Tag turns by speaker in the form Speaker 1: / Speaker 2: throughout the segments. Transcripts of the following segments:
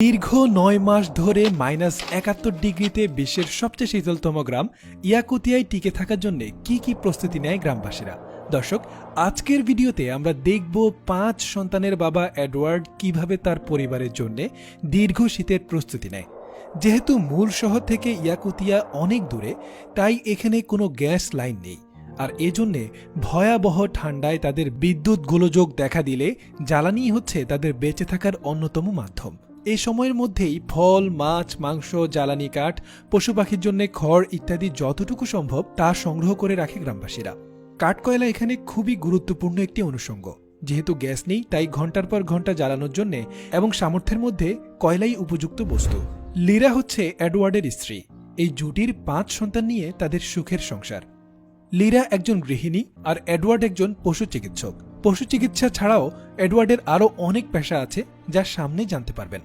Speaker 1: দীর্ঘ নয় মাস ধরে মাইনাস একাত্তর ডিগ্রিতে বিশ্বের সবচেয়ে শীতলতম গ্রাম ইয়াকুতিয়ায় টিকে থাকার জন্য কি কি প্রস্তুতি নেয় গ্রামবাসীরা? দর্শক, আজকের ভিডিওতে আমরা দেখব পাঁচ সন্তানের বাবা এডওয়ার্ড কীভাবে তার পরিবারের জন্য দীর্ঘ শীতের প্রস্তুতি নেয়। যেহেতু মূল শহর থেকে ইয়াকুতিয়া অনেক দূরে, তাই এখানে কোনো গ্যাস লাইন নেই। আর এজন্যে ভয়াবহ ঠান্ডায় তাদের বিদ্যুৎ গোলযোগ দেখা দিলে জ্বালানি হচ্ছে তাদের বেঁচে থাকার অন্যতম মাধ্যম। এই সময়ের মধ্যেই ফল, মাছ, মাংস, জ্বালানি কাঠ, পশু পাখির জন্য খড় ইত্যাদি যতটুকু সম্ভব তা সংগ্রহ করে রাখে গ্রামবাসীরা। কাঠকয়লা এখানে খুবই গুরুত্বপূর্ণ একটি অনুষঙ্গ। যেহেতু গ্যাস নেই, তাই ঘণ্টার পর ঘণ্টা জ্বালানোর জন্য এবং সামর্থ্যের মধ্যে কয়লাই উপযুক্ত বস্তু। লিরা হচ্ছে অ্যাডওয়ার্ডের স্ত্রী। এই জুটির পাঁচ সন্তান নিয়ে তাদের সুখের সংসার। লিরা একজন গৃহিণী আর অ্যাডওয়ার্ড একজন পশু চিকিৎসক। পশু চিকিৎসা ছাড়াও এডওয়ার্ডের আরও অনেক পেশা আছে যা সামনে জানতে পারবেন।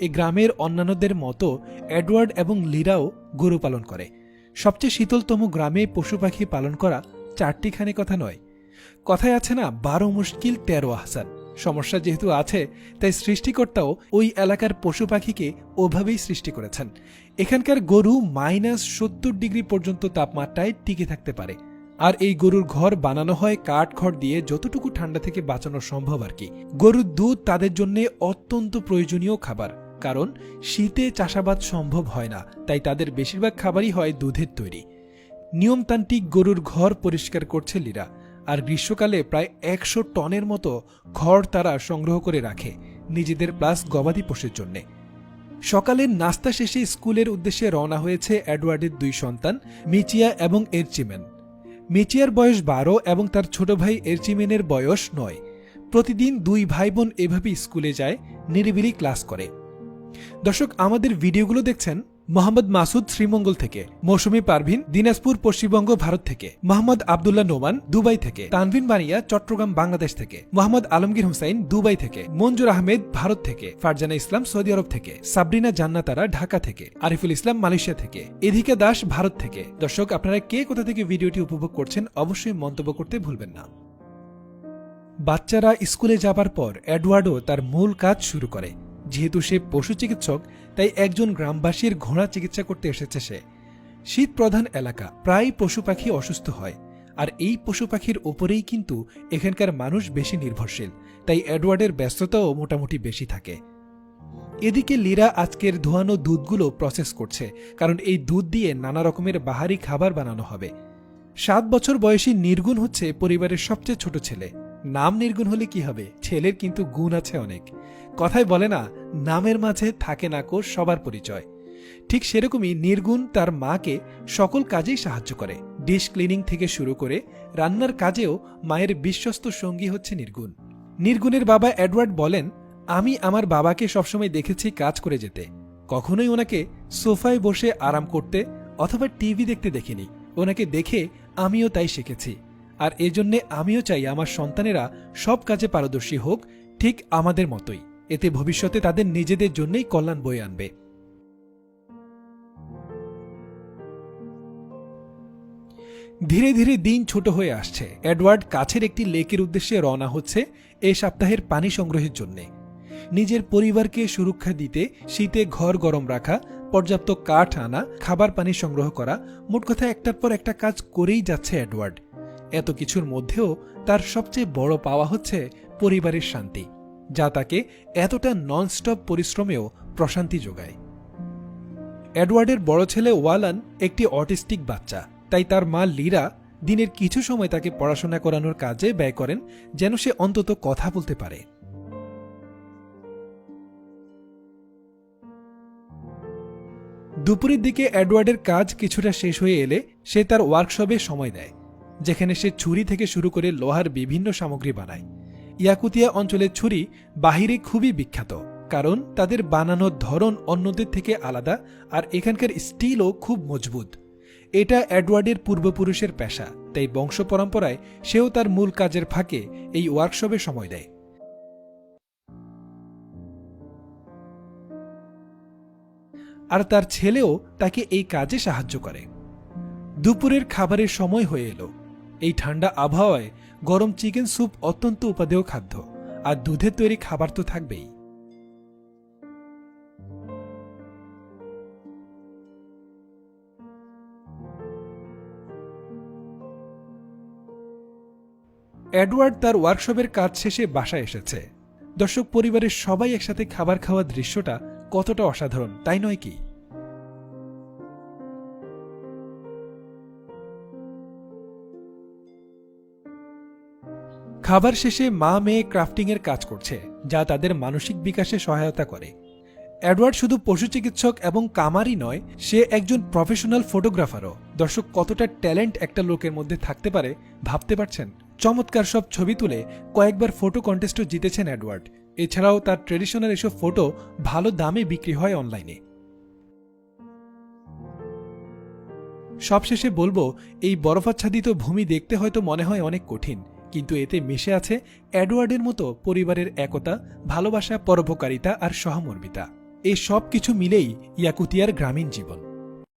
Speaker 1: এই গ্রামের অন্যান্যদের মতো এডওয়ার্ড এবং লিরাও গরু পালন করে। সবচেয়ে শীতলতম গ্রামে পশু পাখি পালন করা চারটিখানি কথা নয়। কথায় আছে না, বারো মুশকিল তেরো আহসান। সমস্যা যেহেতু আছে, তাই সৃষ্টিকর্তাও ওই এলাকার পশু পাখিকে ওভাবেই সৃষ্টি করেছেন। এখানকার গরু মাইনাস সত্তর ডিগ্রি পর্যন্ত তাপমাত্রায় টিকে থাকতে পারে। আর এই গরুর ঘর বানানো হয় কাঠ খড় দিয়ে যতটুকু ঠান্ডা থেকে বাঁচানো সম্ভব আর কি। গরুর দুধ তাদের জন্য অত্যন্ত প্রয়োজনীয় খাবার, কারণ শীতে চাষাবাদ সম্ভব হয় না, তাই তাদের বেশিরভাগ খাবারই হয় দুধের তৈরি। নিয়মতান্ত্রিক গরুর ঘর পরিষ্কার করছে লিরা, আর গ্রীষ্মকালে প্রায় একশো টনের মতো খড় তারা সংগ্রহ করে রাখে, নিজেদের প্লাস গবাদি পশুর জন্যে। সকালের নাস্তা শেষে স্কুলের উদ্দেশ্যে রওনা হয়েছে অ্যাডওয়ার্ডের দুই সন্তান, মিচিয়া এবং এরচিমেন। মিচিয়ার বয়স বারো এবং তার ছোট ভাই এরচিমেনের বয়স নয়। প্রতিদিন দুই ভাই বোন এভাবে স্কুলে যায়, নিরিবিলি ক্লাস করে। দর্শক, আমাদের ভিডিওগুলো দেখছেন মোহাম্মদ মাসুদ শ্রীমঙ্গল থেকে, মৌসুমি পারভিন দিনাজপুর, পশ্চিমবঙ্গ, ভারত থেকে, মোহাম্মদ আবদুল্লাহ নোমান, দুবাই থেকে, তানভিন বানিয়া, চট্টগ্রাম, বাংলাদেশ থেকে, মোহাম্মদ আলমগীর হুসাইন, দুবাই থেকে, মঞ্জুর আহমেদ, ভারত থেকে, ফারজানা ইসলাম, সৌদি আরব থেকে, সাবরিনা জান্নাতারা, ঢাকা থেকে, আরিফুল ইসলাম, মালয়েশিয়া থেকে, এদিকে দাস, ভারত থেকে। দর্শক, আপনারা কে কোথা থেকে ভিডিওটি উপভোগ করছেন অবশ্যই মন্তব্য করতে ভুলবেন না। বাচ্চারা স্কুলে যাবার পর এডওয়ার্ডও তার মূল কাজ শুরু করে। যেহেতু সে পশু চিকিৎসক, তাই একজন গ্রামবাসীর ঘোড়া চিকিৎসা করতে এসেছে সে। শীত প্রধান এলাকা, প্রায় পশু পাখি অসুস্থ হয়। আর এই পশু পাখির ওপরেই কিন্তু এখানকার মানুষ বেশি নির্ভরশীল, তাই এডওয়ার্ডের ব্যস্ততাও মোটামুটি বেশি থাকে। এদিকে লিরা আজকের ধোয়ানো দুধগুলো প্রসেস করছে, কারণ এই দুধ দিয়ে নানা রকমের বাহারি খাবার বানানো হবে। সাত বছর বয়সী নির্গুণ হচ্ছে পরিবারের সবচেয়ে ছোট ছেলে। নাম নির্গুণ হলে কি হবে? ছেলের কিন্তু গুণ আছে অনেক। কথায় বলে না নামের মাঝে থাকে না কো সবার পরিচয়। ঠিক সেরকমই নির্গুণ তার মাকে সকল কাজেই সাহায্য করে। ডিশ ক্লিনিং থেকে শুরু করে রান্নার কাজেও মায়ের বিশ্বস্ত সঙ্গী হচ্ছে নির্গুণ। নির্গুণের বাবা এডওয়ার্ড বলেন, আমি আমার বাবাকে সবসময় দেখেছি কাজ করে যেতে। কখনোই ওনাকে সোফায় বসে আরাম করতে অথবা টিভি দেখতে দেখিনি। ওনাকে দেখে আমিও তাই শিখেছি। আর এজন্যে আমিও চাই আমার সন্তানেরা সব কাজে পারদর্শী হোক, ঠিক আমাদের মতোই। এতে ভবিষ্যতে তাদের নিজেদের জন্যই কল্যাণ বয়ে আনবে। ধীরে ধীরে দিন ছোট হয়ে আসছে। এডওয়ার্ড কাছের একটি লেকের উদ্দেশ্যে রওনা হচ্ছে এই সপ্তাহের পানি সংগ্রহের জন্য। নিজের পরিবারকে সুরক্ষা দিতে শীতে ঘর গরম রাখা, পর্যাপ্ত কাঠ আনা, খাবার পানি সংগ্রহ করা, মোট কথা একটার পর একটা কাজ করেই যাচ্ছে এডওয়ার্ড। এত কিছুর মধ্যেও তার সবচেয়ে বড় পাওয়া হচ্ছে পরিবারের শান্তি। যা তাকে এতটা ননস্টপ পরিশ্রমেও প্রশান্তি যোগায়। এডওয়ার্ডের বড় ছেলে ওয়ালান একটি অটিস্টিক বাচ্চা। তাই তার মা লিরা দিনের কিছু সময় তাকে পড়াশোনা করানোর কাজে ব্যয় করেন যেন সে অন্তত কথা বলতে পারে। দুপুরের দিকে এডওয়ার্ডের কাজ কিছুটা শেষ হয়ে এলে সে তার ওয়ার্কশপে সময় দেয়, যেখানে সে ছুরি থেকে শুরু করে লোহার বিভিন্ন সামগ্রী বানায়। ইয়াকুতিয়া অঞ্চলের ছুরি বাহিরে খুবই বিখ্যাত, কারণ তাদের বানানোর ধরন অন্যদের থেকে আলাদা আর এখানকার স্টিলও খুব মজবুত। এটা অ্যাডওয়ার্ডের পূর্বপুরুষের পেশা, তাই বংশ পরম্পরায় সেও তার মূল কাজের ফাঁকে এই ওয়ার্কশপে সময় দেয়। আর তার ছেলেও তাকে এই কাজে সাহায্য করে। দুপুরের খাবারের সময় হয়ে এলো। এই ঠান্ডা আবহাওয়ায় গরম চিকেন স্যুপ অত্যন্ত উপাদেয় খাদ্য, আর দুধের তৈরি খাবার তো থাকবেই। অ্যাডওয়ার্ড তার ওয়ার্কশপের কাজ শেষে বাসায় এসেছে। দর্শক পরিবারের সবাই একসাথে খাবার খাওয়ার দৃশ্যটা কতটা অসাধারণ, তাই নয় কি? খাবার শেষে মা মেয়ে ক্রাফটিংয়ের কাজ করছে, যা তাদের মানসিক বিকাশে সহায়তা করে। এডওয়ার্ড শুধু পশু চিকিৎসক এবং কামারই নয়, সে একজন প্রফেশনাল ফটোগ্রাফারও। দর্শক কতটা ট্যালেন্ট একটা লোকের মধ্যে থাকতে পারে, ভাবতে পারছেন? চমৎকার সব ছবি তুলে কয়েকবার ফটো কন্টেস্টও জিতেছেন অ্যাডওয়ার্ড এছাড়াও তার ট্রেডিশনাল এসব ফটো ভালো দামে বিক্রি হয় অনলাইনে। সবশেষে বলব, এই বরফাচ্ছাদিত ভূমি দেখতে হয়তো মনে হয় অনেক কঠিন। কিন্তু এতে মিশে আছে অ্যাডওয়ার্ডের মতো পরিবারের একতা, ভালোবাসা, পরোপকারিতা আর সহমর্মিতা। এই সব কিছু মিলেই ইয়াকুতিয়ার গ্রামীণ জীবন।